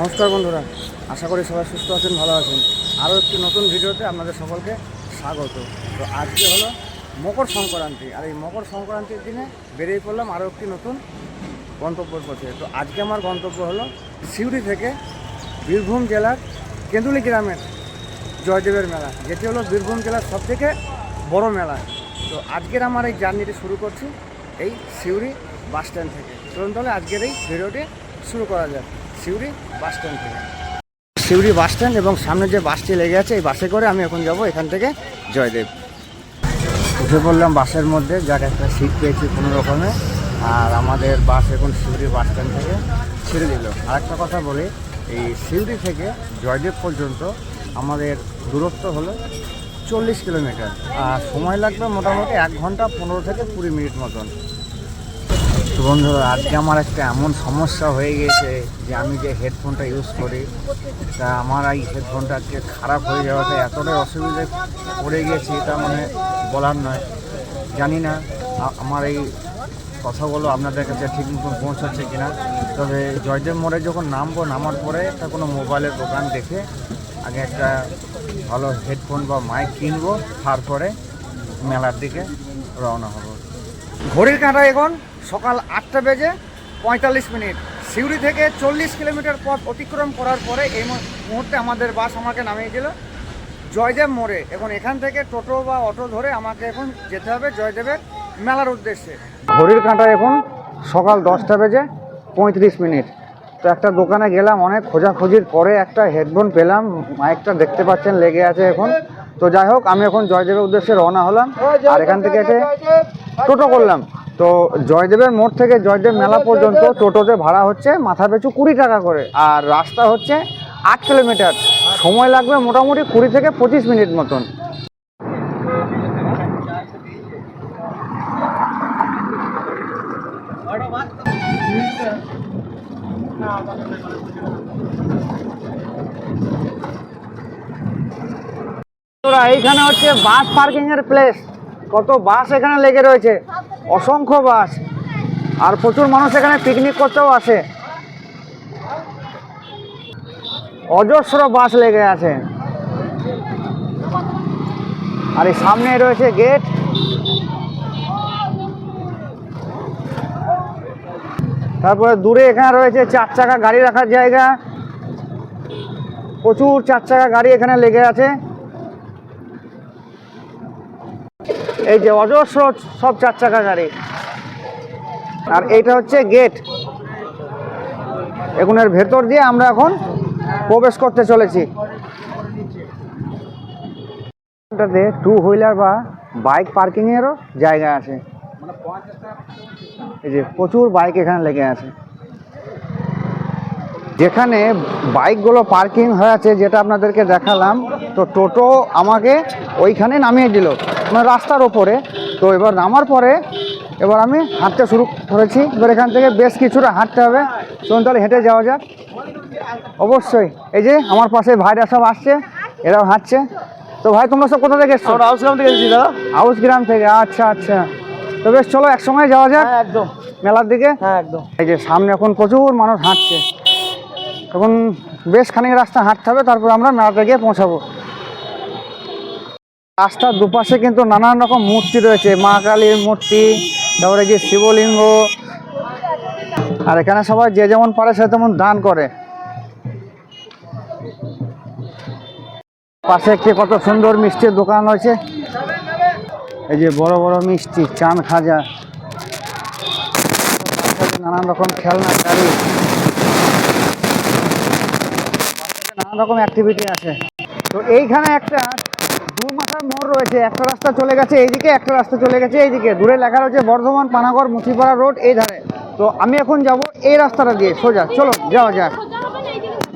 নমস্কার বন্ধুরা, আশা করি সবাই সুস্থ আছেন, ভালো আছেন। আরও একটি নতুন ভিডিওতে আপনাদের সকলকে স্বাগত। তো আজকে হলো মকর সংক্রান্তি, আর এই মকর সংক্রান্তির দিনে বেরিয়ে পড়লাম আরও একটি নতুন গন্তব্যের পথে। তো আজকে আমার গন্তব্য হলো সিউড়ি থেকে বীরভূম জেলার কেন্দুলি গ্রামের জয়দেবের মেলা, যেটি হলো বীরভূম জেলার সবথেকে বড় মেলা। তো আজকের আমার এই জার্নিটি শুরু করছি এই সিউড়ি বাস স্ট্যান্ড থেকে। চলুন তাহলে আজকের এই ভিডিওটি শুরু করা যাক। সিউড়ি বাস স্ট্যান্ড থেকে। সিউড়ি বাস স্ট্যান্ড এবং সামনে যে বাসটি লেগে আছে, এই বাসে করে আমি এখন যাব এখান থেকে জয়দেব। উঠে পড়লাম বাসের মধ্যে যার একটা সিট পেয়েছি কোনো রকমে। আর আমাদের বাস এখন সিউড়ি বাস স্ট্যান্ড থেকে ছেড়ে দিল। আর একটা কথা বলি, এই সিউড়ি থেকে জয়দেব পর্যন্ত আমাদের দূরত্ব হলো চল্লিশ কিলোমিটার। আর সময় লাগবে মোটামুটি এক ঘণ্টা পনেরো থেকে কুড়ি মিনিট মতন। বন্ধুরা আজকে আমার একটা এমন সমস্যা হয়ে গেছে যে আমি যে হেডফোনটা ইউজ করি, তা আমার এই হেডফোনটা আজকে খারাপ হয়ে যাওয়াতে এতটাই অসুবিধে পড়ে গেছি এটা মানে বলার নয়। জানি না আমার এই কথাগুলো আপনাদের কাছে ঠিক মতন পৌঁছাচ্ছে কিনা। তবে জয়দেব মোড়ে যখন নামবো, নামার পরে একটা কোনো মোবাইলের দোকান দেখে আগে একটা ভালো হেডফোন বা মাইক কিনবো, তারপরে মেলার দিকে রওনা হব। ঘড়ির কাঁটা এখন? সকাল আটটা বেজে পঁয়তাল্লিশ মিনিট। সিউড়ি থেকে চল্লিশ কিলোমিটার পথ অতিক্রম করার পরে এই মুহূর্তে আমাদের বাস আমাকে নামিয়ে দিল। জয়দেব মোড়ে। এখন এখান থেকে টোটো বা অটো ধরে আমাকে এখন যেতে হবে জয়দেবের মেলার উদ্দেশ্যে। ঘড়ির কাঁটা এখন সকাল দশটা বেজে পঁয়ত্রিশ মিনিট। তো একটা দোকানে গেলাম, অনেক খোঁজাখুঁজির পরে একটা হেডফোন পেলাম মাইকটা দেখতে পাচ্ছেন, লেগে আছে এখন। তো যাই হোক, আমি এখন জয়দেবের উদ্দেশ্যে রওনা হলাম। আর এখান থেকে একটা টোটো করলাম। তো জয়দেবের মোড় থেকে জয়দেব মেলা পর্যন্ত টোটোতে ভাড়া হচ্ছে, মাথা পিছু কুড়ি টাকা করে। আর রাস্তা হচ্ছে আট কিলোমিটার। সময় লাগবে মোটামুটি কুড়ি থেকে পঁচিশ মিনিট মতন। এইখানে হচ্ছে বাস পার্কিং এর প্লেস কত বাস এখানে লেগে রয়েছে। অসংখ্য বাস। আর প্রচুর মানুষ এখানে পিকনিক করতেও আসে। অজস্র বাস লেগে আছে। আর এই সামনে রয়েছে গেট তারপরে দূরে এখানে রয়েছে চার চাকা গাড়ি রাখার জায়গা। প্রচুর চার চাকা গাড়ি এখানে লেগে আছে। এই যে অজস্র সব চার চাকা গাড়ি। আর এইটা হচ্ছে গেট এখন এর ভেতর দিয়ে আমরা এখন প্রবেশ করতে চলেছি। টু হুইলার বা বাইক পার্কিংয়েরও জায়গা আছে। এই যে প্রচুর বাইক এখানে লেগে আছে। যেখানে বাইকগুলো পার্কিং হয়ে আছে যেটা আপনাদেরকে দেখালাম তো টোটো আমাকে ওইখানে নামিয়ে দিল মানে রাস্তার ওপরে। তো এবার নামার পরে এবার আমি হাঁটতে শুরু করেছি এবার এখান থেকে বেশ কিছুটা হাঁটতে হবে। চলুন তাহলে হেঁটে যাওয়া যাক। অবশ্যই এই যে আমার পাশে ভাইরা সব আসছে এরাও হাঁটছে। তো ভাই তোমরা সব কোথা থেকে এসছো? আমরা হাউসগ্রাম থেকে এসেছি দাদা। হাউস গ্রাম থেকে আচ্ছা আচ্ছা। তো বেশ চলো একসঙ্গে যাওয়া যাক হ্যাঁ একদম। মেলার দিকে। হ্যাঁ একদম। এই যে সামনে এখন প্রচুর মানুষ হাঁটছে। এখন বেশ খানিক রাস্তা হাঁটতে হবে, তারপর আমরা মেলাতে গিয়ে পৌঁছাবো। রাস্তার দুপাশে কিন্তু নানান রকম মূর্তি রয়েছে, মা কালীর মূর্তি, তারপরে যে শিবলিঙ্গ, আর এখানে সবাই যে যেমন পারে সে তেমন দান করে। পাশে একটি কত সুন্দর মিষ্টির দোকান রয়েছে। এই যে বড় বড় মিষ্টি, চান খাজা, নানান রকম খেলনা, গাড়ি। নানান রকম অ্যাক্টিভিটি আছে। তো এইখানে একটা দু মাথার মোড় রয়েছে, একটা রাস্তা চলে গেছে এইদিকে, একটা রাস্তা চলে গেছে এইদিকে। দূরে লেখা রয়েছে বর্ধমান পানাগড় মুচিপাড়া রোড এই ধারে। তো আমি এখন যাব এই রাস্তাটা দিয়ে, সোজা, চলো, যাওয়া যাক।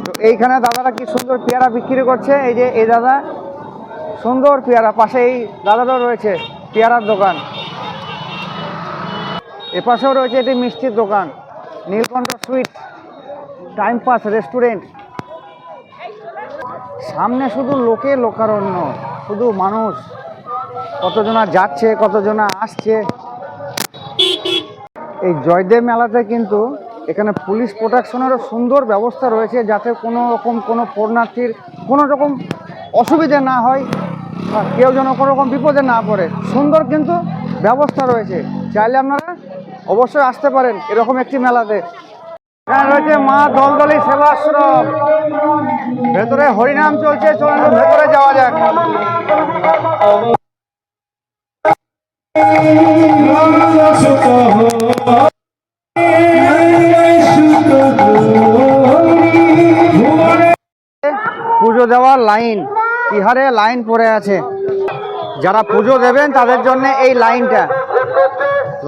তো এইখানে দাদারা কি সুন্দর পেয়ারা বিক্রি করছে, এই যে এই দাদা, সুন্দর পেয়ারা পাশে এই দাদাটাও রয়েছে, পেয়ারার দোকান। এপাশেও রয়েছে এটি মিষ্টির দোকান, Nilkantha sweet, time pass restaurant. সামনে শুধু লোকে লোকারণ্য, শুধু মানুষ। কতজনা যাচ্ছে, কতজনা আসছে। এই জয়দেব মেলাতে কিন্তু এখানে পুলিশ প্রোটেকশনেরও সুন্দর ব্যবস্থা রয়েছে যাতে কোনো রকম কোনো পূর্ণার্থীর কোনো রকম অসুবিধে না হয় বা কেউ যেন কোনো রকম বিপদে না পড়ে। সুন্দর কিন্তু ব্যবস্থা রয়েছে। চাইলে আপনারা অবশ্যই আসতে পারেন এরকম একটি মেলাতে। এখানে রয়েছে মা দলদলি সেবাশ্রম। ভেতরে হরিনাম চলছে, চলুন ভেতরে যাওয়া যাক। পুজো দেওয়ার লাইন কি হারে লাইন পড়ে আছে। যারা পুজো দেবেন তাদের জন্য এই লাইনটা।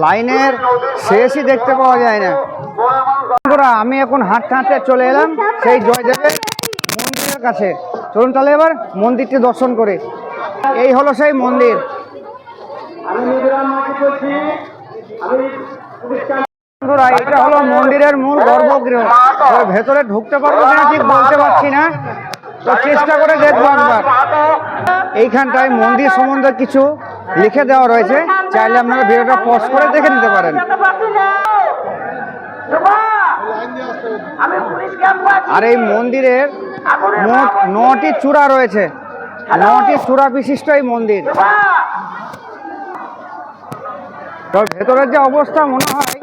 লাইনের শেষই দেখতে পাওয়া যায় না। আমি এখন হাঁটতে হাঁটতে চলে এলাম। সেই জয়দেবের কাছে চলুন তাহলে এবার মন্দিরটি দর্শন করে। এই হলো সেই মন্দির। বন্ধুরা এটা হলো মন্দিরের মূল গর্ভগৃহ। ভেতরে ঢুকতে পারব কিনা ঠিক বলতে পারছি না। তো চেষ্টা করে দেখব একবার। এইখানটায় মন্দির সম্বন্ধে কিছু লিখে দেওয়া রয়েছে। চাইলে আপনারা ভিডিওটা পজ করে দেখে নিতে পারেন। আর এই মন্দিরের মোট নটি চূড়া রয়েছে। নটি চূড়া বিশিষ্ট এই মন্দির। তো ভেতরের যে অবস্থা মনে হয়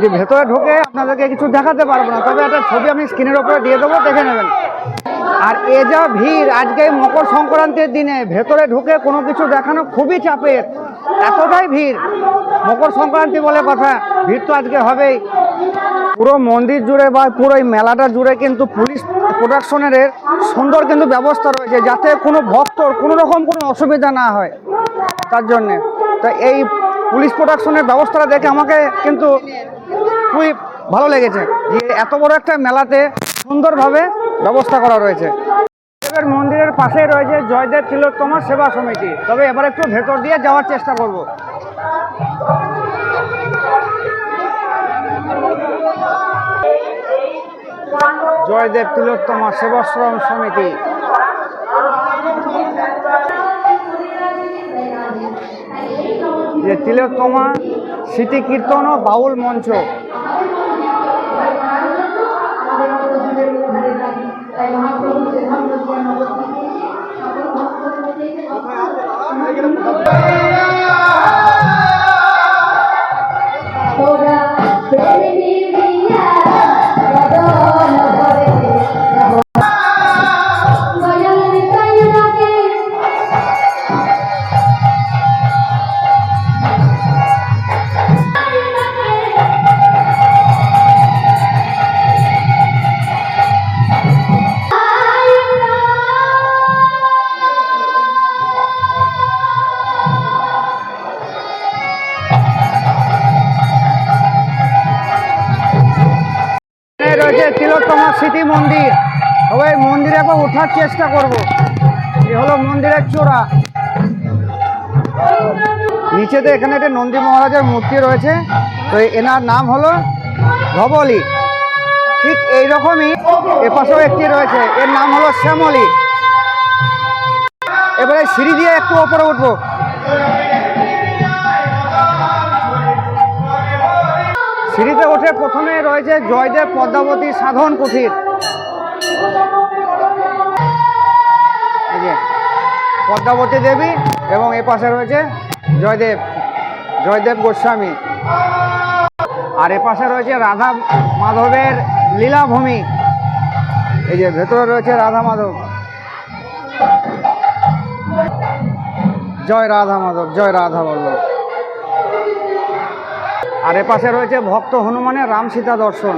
যে ভেতরে ঢুকে আপনাদেরকে কিছু দেখাতে পারব না। তবে একটা ছবি আমি স্ক্রিনের ওপরে দিয়ে দেবো দেখে নেবেন। আর এ যা ভিড় আজকে মকর সংক্রান্তির দিনে ভেতরে ঢুকে কোনো কিছু দেখানো খুবই চাপের। এতটাই ভিড়। মকর সংক্রান্তি বলে কথা। ভিড় তো আজকে হবেই। পুরো মন্দির জুড়ে বা পুরো এই মেলাটা জুড়ে কিন্তু পুলিশ প্রোডাকশনের সুন্দর কিন্তু ব্যবস্থা রয়েছে, যাতে কোনো ভক্তর কোনো রকম কোনো অসুবিধা না হয় তার জন্যে। তো এই পুলিশ প্রোডাকশনের ব্যবস্থাটা দেখে আমাকে কিন্তু খুবই ভালো লেগেছে যে এত বড় একটা মেলাতে সুন্দরভাবে ব্যবস্থা করা রয়েছে। জয়দেবের মন্দিরের পাশেই রয়েছে জয়দেব তিলোত্তমা সেবা সমিতি। তবে এবার একটু ভেতর দিয়ে যাওয়ার চেষ্টা করব। জয়দেব তিলোত্তমা সেবাশ্রম সমিতি। যে তিলোত্তমা স্মৃতি কীর্তন ও বাউল মঞ্চ। তোরা চেষ্টা করব। এই হলো মন্দিরের চূড়া। নিচেতে এখানে একটা নন্দী মহারাজের মূর্তি রয়েছে। তো এনার নাম হলো ধবলি ঠিক এই রকমই এপাশেও একটি রয়েছে। এর নাম হলো শ্যামলি। এবারে সিঁড়ি দিয়ে একটু ওপরে উঠবো। সিঁড়িতে উঠে প্রথমে রয়েছে জয়দেব পদ্মাবতী সাধন কুঠির। পদ্মাবতী দেবী এবং এ পাশে রয়েছে জয়দেব জয়দেব গোস্বামী। আর এ পাশে রয়েছে রাধা মাধবের লীলাভূমি। এই যে ভেতরে রয়েছে রাধা মাধব। জয় রাধা মাধব, জয় রাধা বল্লভ। আর এ পাশে রয়েছে ভক্ত হনুমানের রাম সীতা দর্শন।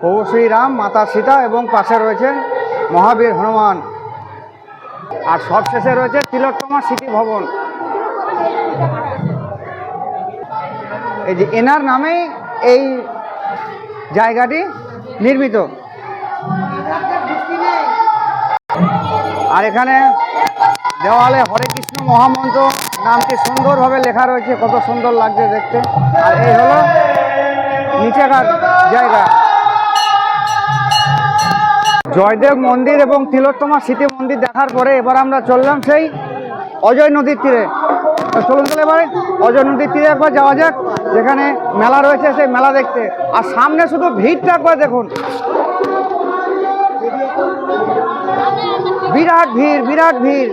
প্রভু শ্রীরাম মাতা সীতা এবং পাশে রয়েছে মহাবীর হনুমান। আর সবশেষে রয়েছে তিলোত্তমা স্মৃতি ভবন। এই যে এনার নামেই এই জায়গাটি নির্মিত। আর এখানে দেওয়ালে হরে কৃষ্ণ মহামন্ত্র, নামটি সুন্দরভাবে লেখা রয়েছে, কত সুন্দর লাগছে দেখতে। আর এই হলো নিচেকার জায়গা। জয়দেব মন্দির এবং তিলোত্তমা স্মৃতি মন্দির দেখার পরে এবার আমরা চললাম সেই অজয় নদীর তীরে। চলুন তাহলে এবারে অজয় নদীর তীরে একবার যাওয়া যাক, যেখানে মেলা রয়েছে সেই মেলা দেখতে। আর সামনে শুধু ভিড়টা একবার দেখুন। বিরাট ভিড় বিরাট ভিড়।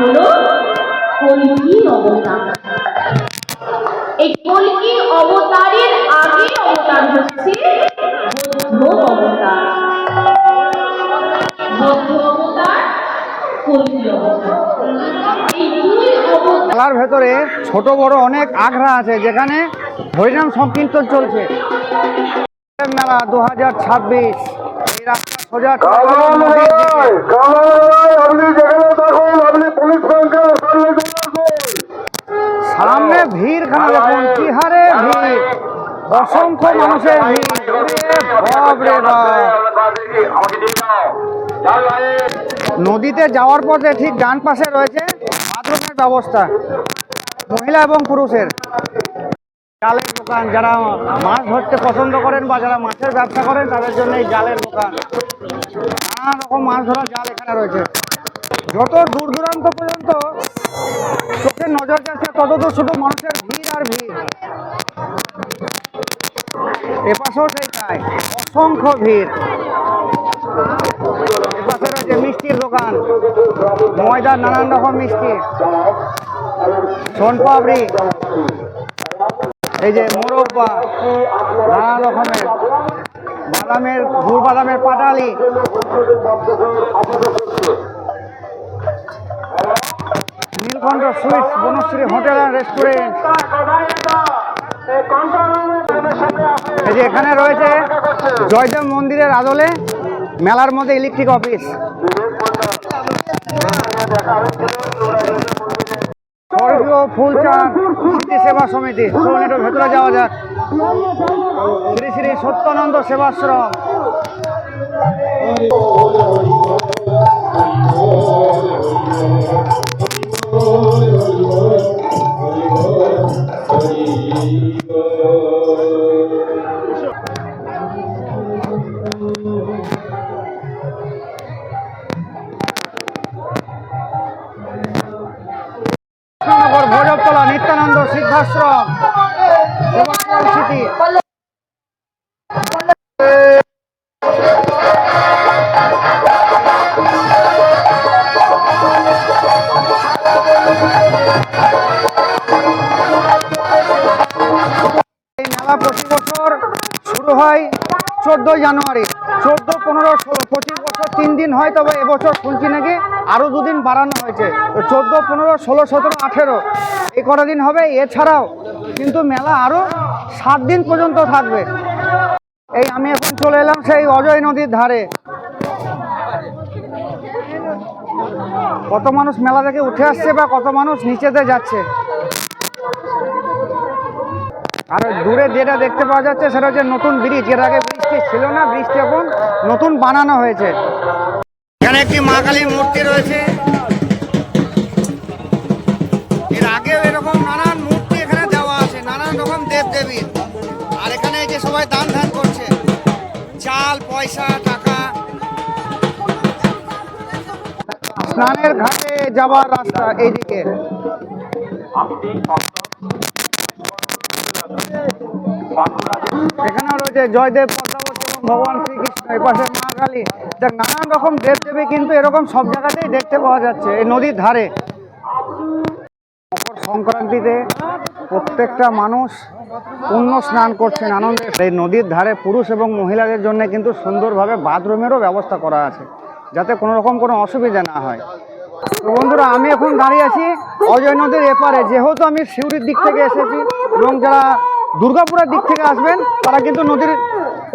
হলো এই কলকি অবতারের আগে অবতার হচ্ছে বৌদ্ধ অবতার। বৌদ্ধ অবতার কলকি অবতার। এই দুই অবতার মেলার ভেতরে ছোট বড় অনেক আগ্রা আছে যেখানে হরিনাম সংকীর্তন চলছে। মেলা দু হাজার ছাব্বিশ। এই রাস্তা সোজা অসংখ্য মানুষের নদীতে যাওয়ার পথে ঠিক ডান পাশে রয়েছে বাথরুমের ব্যবস্থা। মহিলা এবং পুরুষের। জালের দোকান যারা মাছ ধরতে পছন্দ করেন বা যারা মাছের ব্যবসা করেন তাদের জন্য এই জালের দোকান। নানা রকম মাছ ধরার জাল এখানে রয়েছে। যত দূর দূরান্ত পর্যন্ত চোখের নজর যাচ্ছে তত দূর শুধু মানুষের ভিড় আর ভিড়। অসংখ্য ভিড়। এপাশে রয়েছে মিষ্টির দোকান, ময়দার নানান রকম মিষ্টি। সোনপাপড়ি, এই যে মোরব্বা, নানা রকমের। বাদামের গুড় বাদামের পাটালি। Nilkantha sweets, Banashree hotel and restaurant. এই যে এখানে রয়েছে জয়দেব মন্দিরের আদলে মেলার মধ্যে ইলেকট্রিক অফিস স্বর্গীয় ফুলচাঁদ সেবা সমিতি। ভেতরে যাওয়া যাক। শ্রী শ্রী সত্যানন্দ সেবাশ্রম। এই মেলা প্রতি বছর শুরু হয় চোদ্দোই জানুয়ারি। চোদ্দ, পনেরো, ষোলো, পঁচিশ বছর তিন দিন হয়, তবে এবছর শুনছি নাকি আরও দুদিন বাড়ানো হয়েছে। তো চোদ্দ, পনেরো, ষোলো, সতেরো, আঠেরো কটা দিন হবে এছাড়াও কিন্তু মেলা আরও সাত দিন পর্যন্ত থাকবে। এই আমি এখন চলে এলাম সেই অজয় নদীর ধারে। কত মানুষ মেলা থেকে উঠে আসছে বা কত মানুষ নিচেতে যাচ্ছে? আর দূরে যেটা দেখতে পাওয়া যাচ্ছে সেটা হচ্ছে নতুন ব্রিজ। এর আগে ব্রিজটি ছিল না, ব্রিজটি এখন নতুন বানানো হয়েছে। এখানে একটি মা কালীর মূর্তি রয়েছে। এরকম নানান মূর্তি এখানে দেওয়া আছে, নানান রকম দেব দেবীর আর এখানে যে সবাই দান ধ্যান করছে। চাল, পয়সা, টাকা। স্নানের ঘাটে যাওয়ার রাস্তা এইদিকে। এখানেও রয়েছে জয়দেব পদ্মাবতী এবং ভগবান শ্রীকৃষ্ণ। এই পাশে মা কালী। দেখ, নানান রকম দেব দেবী কিন্তু এরকম সব জায়গাতেই দেখতে পাওয়া যাচ্ছে। এই নদীর ধারে। সংক্রান্তিতে প্রত্যেকটা মানুষ পুণ্য স্নান করছেন আনন্দের এই নদীর ধারে পুরুষ এবং মহিলাদের জন্য কিন্তু সুন্দরভাবে বাথরুমেরও ব্যবস্থা করা আছে, যাতে কোনো রকম কোনো অসুবিধা না হয়। তো বন্ধুরা, আমি এখন দাঁড়িয়ে আছি অজয় নদীর এপারে। যেহেতু আমি সিউড়ির দিক থেকে এসেছি এবং যারা দুর্গাপুরের দিক থেকে আসবেন, তারা কিন্তু নদীর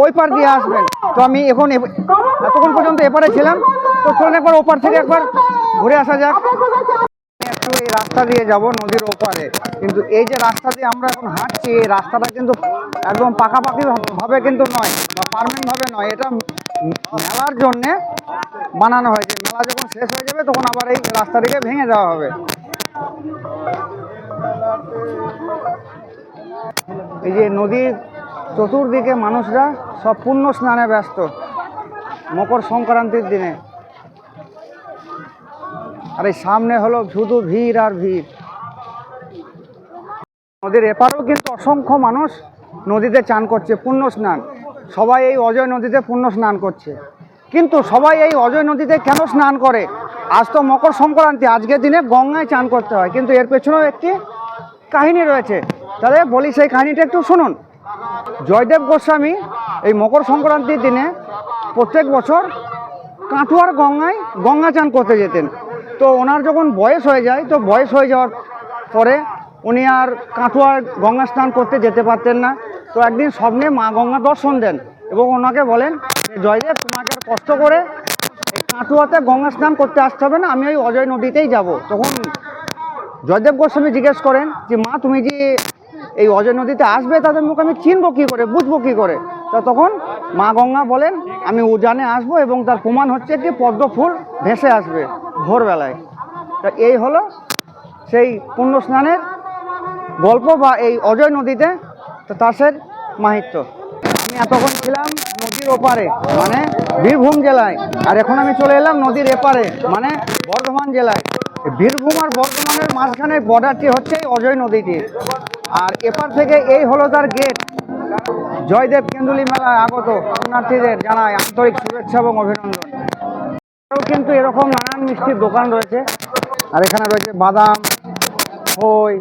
ওই পার দিয়ে আসবেন। তো আমি এখন এতক্ষণ পর্যন্ত এপারে ছিলাম। তো চলুন একবার ওপার থেকে একবার ঘুরে আসা যাক। একটু এই রাস্তা দিয়ে যাব নদীর ওপারে। কিন্তু এই যে রাস্তা দিয়ে আমরা এখন হাঁটছি, এই রাস্তাটা কিন্তু একদম পাকাপাকি ভাবে কিন্তু নয়, বা পারমানেন্ট ভাবে নয়। এটা মেলার জন্যে বানানো হয়েছে। মেলা যখন শেষ হয়ে যাবে, তখন আবার এই রাস্তাটিকে ভেঙে দেওয়া হবে। এই যে নদীর চতুর্দিকে মানুষরা সব পূর্ণ স্নানে ব্যস্ত। মকর সংক্রান্তির দিনে। আর এই সামনে হলো শুধু ভিড় আর ভিড়। নদীর এপারেও কিন্তু অসংখ্য মানুষ নদীতে চান করছে পুণ্য স্নান। সবাই এই অজয় নদীতে পুণ্য স্নান করছে। কিন্তু সবাই এই অজয় নদীতে কেন স্নান করে? আজ তো মকর সংক্রান্তি, আজকের দিনে গঙ্গায় চান করতে হয়। কিন্তু এর পেছনেও একটি কাহিনী রয়েছে। তাহলে বলি সেই কাহিনীটা একটু শুনুন। জয়দেব গোস্বামী এই মকর সংক্রান্তির দিনে প্রত্যেক বছর কাটোয়ার গঙ্গায় গঙ্গা চান করতে যেতেন। তো ওনার যখন বয়স হয়ে যায়, তো বয়স হয়ে যাওয়ার পরে উনি আর কাটোয়ার গঙ্গা স্নান করতে যেতে পারতেন না। তো একদিন স্বপ্নে মা গঙ্গা দর্শন দেন এবং ওনাকে বলেন, জয়দেব, তোমাকে কষ্ট করে এই কাটোয়াতে গঙ্গা স্নান করতে আসতে হবে না, আমি ওই অজয় নদীতেই যাব। তখন জয়দেব গোস্বামী জিজ্ঞেস করেন যে, মা, তুমি যে এই অজয় নদীতে আসবে, তাদের মুখ আমি চিনবো কী করে, বুঝব কী করে? তা তখন মা গঙ্গা বলেন, আমি উজানে আসব এবং তার প্রমাণ হচ্ছে কি পদ্ম ফুল ভেসে আসবে ভোরবেলায়। তা এই হলো সেই পুণ্য স্নানের গল্প বা এই অজয় নদীতে তাসের মাহিত্য। আমি এতক্ষণ ছিলাম নদীর ওপারে মানে বীরভূম জেলায়, আর এখন আমি চলে এলাম নদীর এপারে মানে বর্ধমান জেলায়। বীরভূম আর বর্ধমানের মাঝখানে বর্ডারটি হচ্ছে অজয় নদীটি। আর এপার থেকে এই হলো তার গেট জয়দেব কেন্দুলি মেলায় আগত শরণার্থীদের জানায় আন্তরিক শুভেচ্ছা এবং অভিনন্দন। এছাড়াও কিন্তু এরকম নানান মিষ্টির দোকান রয়েছে, আর এখানে রয়েছে বাদাম, খই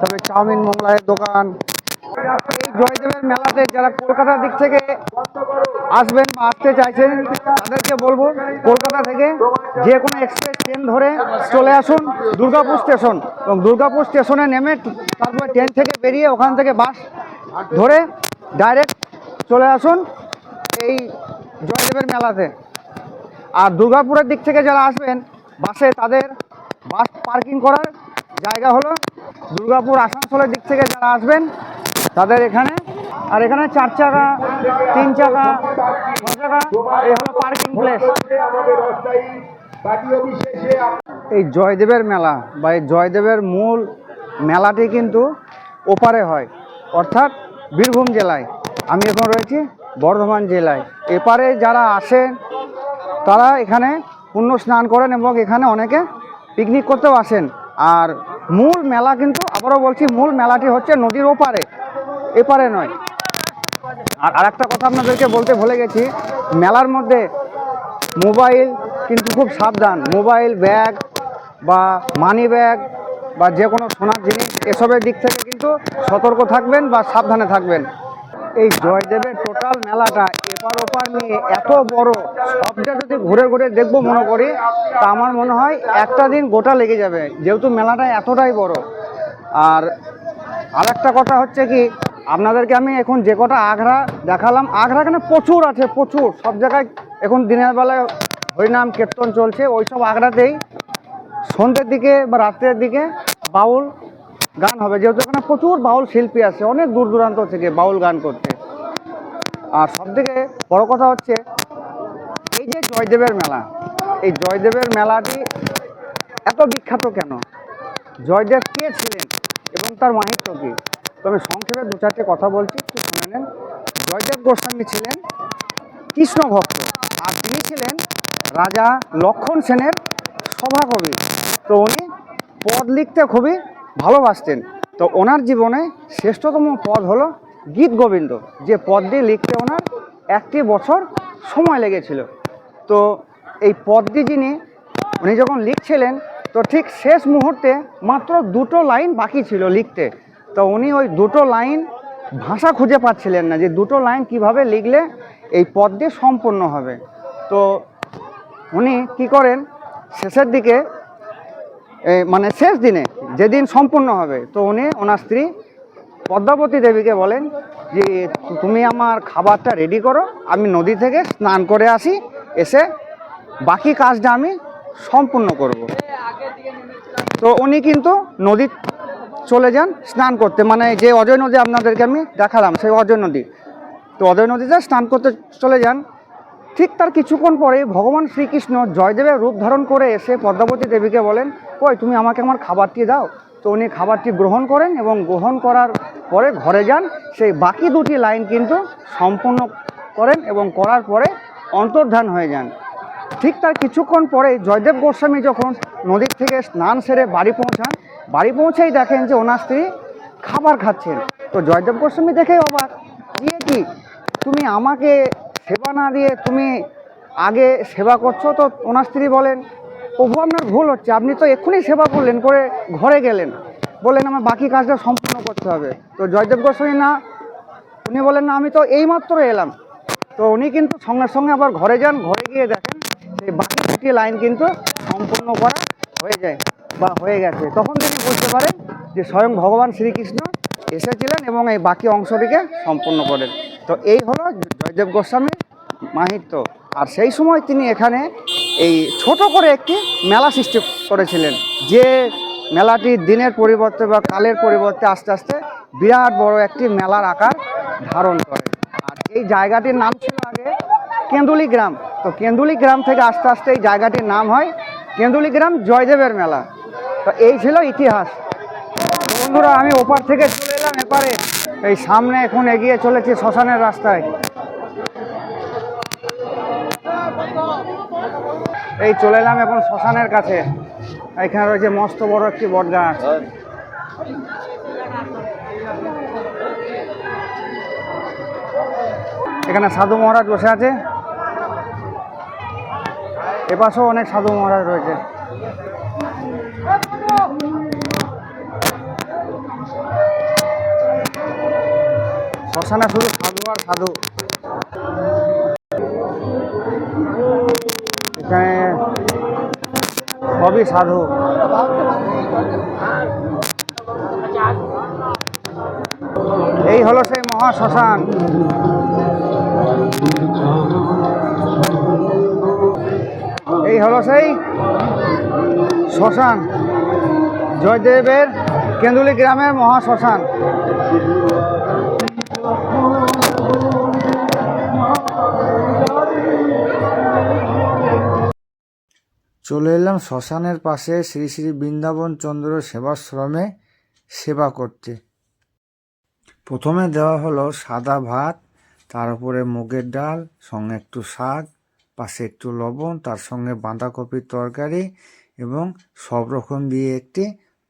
তবে চাউমিন, মোগলাইয়ের দোকান এই জয়দেবের মেলাতে যারা কলকাতার দিক থেকে আসবেন বা আসতে চাইছেন, তাদেরকে বলব, কলকাতা থেকে যে কোনো এক্সপ্রেস ট্রেন ধরে চলে আসুন দুর্গাপুর স্টেশন এবং দুর্গাপুর স্টেশনে নেমে তারপরে ট্রেন থেকে বেরিয়ে ওখান থেকে বাস ধরে ডাইরেক্ট চলে আসুন এই জয়দেবের মেলাতে। আর দুর্গাপুরের দিক থেকে যারা আসবেন বাসে তাদের বাস পার্কিং করার জায়গা হলো দুর্গাপুর আসানসোলের দিক থেকে যারা আসবেন তাদের এখানে, আর এখানে চার চাকা, তিন চাকা চাকা, এই হলো পার্কিং প্লেস এই জয়দেবের মেলা বা এই জয়দেবের মূল মেলাটি কিন্তু ওপারে হয়, অর্থাৎ বীরভূম জেলায়। আমি এখন রয়েছি বর্ধমান জেলায়। এপারে যারা আসেন, তারা এখানে পুণ্য স্নান করেন এবং এখানে অনেকে পিকনিক করতেও আসেন। আর মূল মেলা কিন্তু, আবারও বলছি, মূল মেলাটি হচ্ছে নদীর ওপারে। এপারে নয়। আর আরেকটা কথা আপনাদেরকে বলতে ভুলে গেছি, মেলার মধ্যে মোবাইল কিন্তু খুব সাবধান। মোবাইল, ব্যাগ বা মানি ব্যাগ বা যে কোনো সোনার জিনিস, এসবের দিক থেকে কিন্তু সতর্ক থাকবেন বা সাবধানে থাকবেন। এই জয়দেবের টোটাল মেলাটা এপার ওপার নিয়ে এত বড়, সবটা যদি ঘুরে ঘুরে দেখব মনে করি, তা আমার মনে হয় একটা দিন গোটা লেগে যাবে। যেহেতু মেলাটা এতটাই বড়। আর আরেকটা কথা হচ্ছে কি আপনাদেরকে আমি এখন যে কটা আগ্রা দেখালাম আগ্রা এখানে প্রচুর আছে, প্রচুর। সব জায়গায় এখন দিনের বেলায় হরিনাম, কীর্তন চলছে ওই সব আগ্রাতেই সন্ধ্যের দিকে বা রাত্রের দিকে বাউল গান হবে। যেহেতু এখানে প্রচুর বাউল শিল্পী আছে, অনেক দূর দূরান্ত থেকে বাউল গান করতে আর সব থেকে বড় কথা হচ্ছে, এই যে জয়দেবের মেলা, এই জয়দেবের মেলাটি এত বিখ্যাত কেন? জয়দেব কে ছিলেন এবং তার মাহিত্য কী? তবে সংক্ষেপে দু চারটে কথা বলছি, একটু শুনে নেন। জয়দেব গোস্বামী ছিলেন কৃষ্ণ ভক্ত, আর তিনি ছিলেন রাজা লক্ষণ সেনের সভাকবি। তো উনি পদ লিখতে খুবই ভালোবাসতেন। তো ওনার জীবনে শ্রেষ্ঠতম পদ হলো গীত গোবিন্দ। যে পদটি লিখতে ওনার একটি বছর সময় লেগেছিল। তো এই পদটি যিনি উনি যখন লিখছিলেন, তো ঠিক শেষ মুহূর্তে মাত্র দুটো লাইন বাকি ছিল লিখতে। তো উনি ওই দুটো লাইন ভাষা খুঁজে পাচ্ছিলেন না যে দুটো লাইন কীভাবে লিখলে এই পদটি সম্পূর্ণ হবে। তো উনি কি করেন, শেষের দিকে মানে শেষ দিনে যেদিন সম্পূর্ণ হবে, তো উনি ওনার স্ত্রী পদ্মাবতী দেবীকে বলেন যে, তুমি আমার খাবারটা রেডি করো, আমি নদী থেকে স্নান করে আসি, এসে বাকি কাজটা আমি সম্পূর্ণ করব। তো উনি কিন্তু নদী চলে যান, স্নান করতে। মানে যে অজয় নদী আপনাদেরকে আমি দেখালাম, সেই অজয় নদী। তো অজয় নদীতে স্নান করতে চলে যান। ঠিক তার কিছুক্ষণ পরে ভগবান শ্রীকৃষ্ণ জয়দেবের রূপ ধারণ করে এসে পদ্মাবতী দেবীকে বলেন, কই, তুমি আমাকে আমার খাবারটি দাও। তো উনি খাবারটি গ্রহণ করেন এবং গ্রহণ করার পরে ঘরে যান। সেই বাকি দুটি লাইন কিন্তু সম্পূর্ণ করেন এবং করার পরে অন্তর্ধান হয়ে যান। ঠিক তার কিছুক্ষণ পরে জয়দেব গোস্বামী যখন নদীর থেকে স্নান সেরে বাড়ি পৌঁছান বাড়ি পৌঁছেই দেখেন যে ওনার স্ত্রী খাবার খাচ্ছেন তো জয়দেব গোস্বামী দেখে অবাক। দিয়ে কি? তুমি আমাকে সেবা না দিয়ে তুমি আগে সেবা করছ? তো ওনার স্ত্রী বলেন, প্রভু, আপনার ভুল হচ্ছে। আপনি তো এক্ষুনি সেবা করলেন, করে ঘরে গেলেন। বললেন, আমার বাকি কাজটা সম্পূর্ণ করতে হবে। তো জয়দেব গোস্বামী না, উনি বলেন, না, আমি তো এইমাত্র এলাম। তো উনি কিন্তু সঙ্গে সঙ্গে আবার ঘরে যান। ঘরে গিয়ে দেখেন, সেই বাকি দুটি লাইন কিন্তু সম্পূর্ণ করা হয়ে যায়। বা হয়ে গেছে। তখন তিনি বুঝতে পারেন যে স্বয়ং ভগবান শ্রীকৃষ্ণ এসেছিলেন এবং এই বাকি অংশটিকে সম্পূর্ণ করেন। তো এই হলো জয়দেব গোস্বামীর মাহিত্য। আর সেই সময় তিনি এখানে এই ছোট করে একটি মেলা সৃষ্টি করেছিলেন, যে মেলাটি দিনের পরিবর্তে বা কালের পরিবর্তে আস্তে আস্তে বিরাট বড় একটি মেলার আকার ধারণ করে। আর এই জায়গাটির নাম ছিল আগে কেন্দুলি গ্রাম। তো কেন্দুলি গ্রাম থেকে আস্তে আস্তে এই জায়গাটির নাম হয় কেন্দুলি গ্রাম জয়দেবের মেলা। তো এই ছিল ইতিহাস। বন্ধুরা, আমি ওপার থেকে চলে এলাম, এপারে। এই সামনে এখন এগিয়ে চলেছি শ্মশানের রাস্তায়। এই চলে এলাম এখন শ্মশানের কাছে। এখানে রয়েছে মস্ত বড় একটি বট গাছ এখানে সাধু মহারাজ বসে আছে। এপাশেও অনেক সাধু মহারাজ রয়েছে। শ্মশানে শুধু সাধু আর সাধু। এখানে সবই সাধু। এই হলো সেই মহা শ্মশান। এই হলো সেই শ্মশান। জয়দেবের কেন্দুলি গ্রামের মহা চলে এলাম শ্মশানের পাশে শ্রী শ্রী বৃন্দাবন চন্দ্র সেবাশ্রমে সেবা করতে। প্রথমে দেওয়া হলো সাদা ভাত, তার উপরে মুগের ডাল, সঙ্গে একটু শাক, পাশে একটু লবণ, তার সঙ্গে বাঁধাকপির তরকারি এবং সব রকম দিয়ে একটি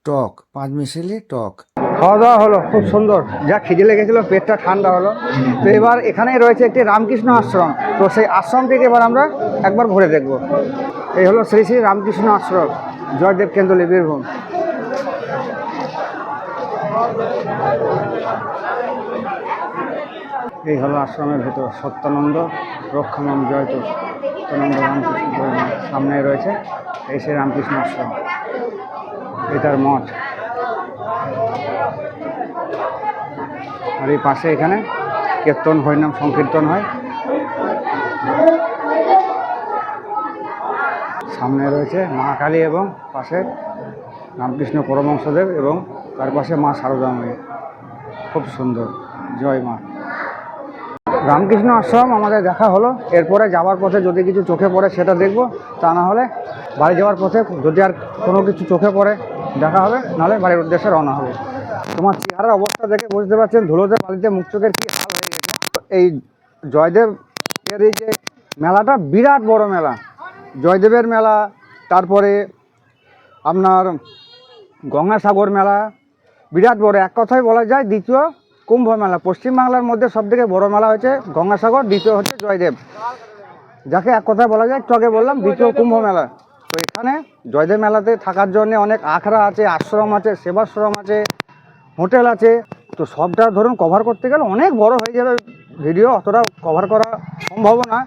টক, পাঁচ মিশেলি টক। খাওয়া দাওয়া হলো, খুব সুন্দর। যা খিদে লেগেছিল, পেটটা ঠান্ডা হলো। তো এবার এখানেই রয়েছে একটি রামকৃষ্ণ আশ্রম। তো সেই আশ্রমটিকে এবার আমরা একবার ঘুরে দেখব। এই হলো শ্রী শ্রী রামকৃষ্ণ আশ্রম, জয়দেব কেন্দ্রলি বীরভূম। এই হলো আশ্রমের ভেতর সত্যানন্দ রক্ষানন্দ জয়ত সত্যানন্দ রামকৃষ্ণ সামনে রয়েছে, এই সেই রামকৃষ্ণ আশ্রম। এটার মঠ। আর এই পাশে এখানে কীর্তন হরিনাম সংকীর্তন হয়। সামনে রয়েছে মা কালী এবং পাশে রামকৃষ্ণ পরমহংসদেব এবং তার পাশে মা শারদাময়ী খুব সুন্দর। জয় মা। রামকৃষ্ণ আশ্রম আমাদের দেখা হলো। এরপরে যাওয়ার পথে যদি কিছু চোখে পড়ে সেটা দেখব। তা না হলে বাড়ি যাওয়ার পথে যদি আর কোনো কিছু চোখে পড়ে দেখা হবে, নাহলে বাড়ির উদ্দেশ্যে রওনা হবে। তোমার চেহারার অবস্থা দেখে বুঝতে পারছেন ধুলোতে বাড়িতে মুখ চোখের কী হাল হয়ে গেছে। এই জয়দেব এর এই যে মেলাটা বিরাট বড় মেলা। জয়দেবের মেলা, তারপরে আপনার গঙ্গাসাগর মেলা, বিরাট বড়, এক কথায় বলা যায় দ্বিতীয় কুম্ভ মেলা পশ্চিমবাংলার মধ্যে সবথেকে বড় মেলা হচ্ছে গঙ্গাসাগর, দ্বিতীয় হচ্ছে জয়দেব। যাকে এক কথায় বলা যায় চকে বললাম, দ্বিতীয় কুম্ভ মেলা তো এখানে জয়দেব মেলাতে থাকার জন্য অনেক আখড়া আছে, আশ্রম আছে, সেবাশ্রম আছে, হোটেল আছে। তো সবটা ধরুন কভার করতে গেলে অনেক বড় হয়ে যাবে। ভিডিও অতটা কভার করা সম্ভব না।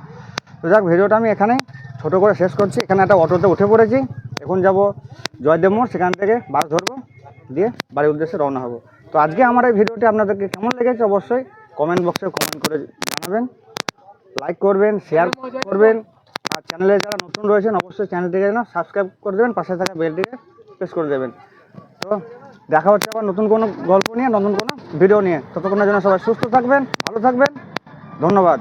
তো যাক, ভিডিওটা আমি এখানে ছোট করে শেষ করছি। এখানে একটা অটোতে উঠে পড়েছি। এখন যাব জয়দেব মোড়, সেখান থেকে বাস ধরবো, দিয়ে বাড়ির উদ্দেশ্যে রওনা হব। তো আজকে আমার এই ভিডিওটি আপনাদেরকে কেমন লেগেছে অবশ্যই কমেন্ট বক্সে কমেন্ট করে জানাবেন। লাইক করবেন শেয়ার করবেন। আর চ্যানেলে যারা নতুন রয়েছেন, অবশ্যই চ্যানেলটিকে যেন সাবস্ক্রাইব করে দেবেন, পাশে থাকা বেলটিকে প্রেস করে দেবেন। তো দেখা হচ্ছে আবার নতুন কোনো গল্প নিয়ে, নতুন কোনো ভিডিও নিয়ে। ততক্ষণের জন্য সবাই সুস্থ থাকবেন, ভালো থাকবেন। ধন্যবাদ।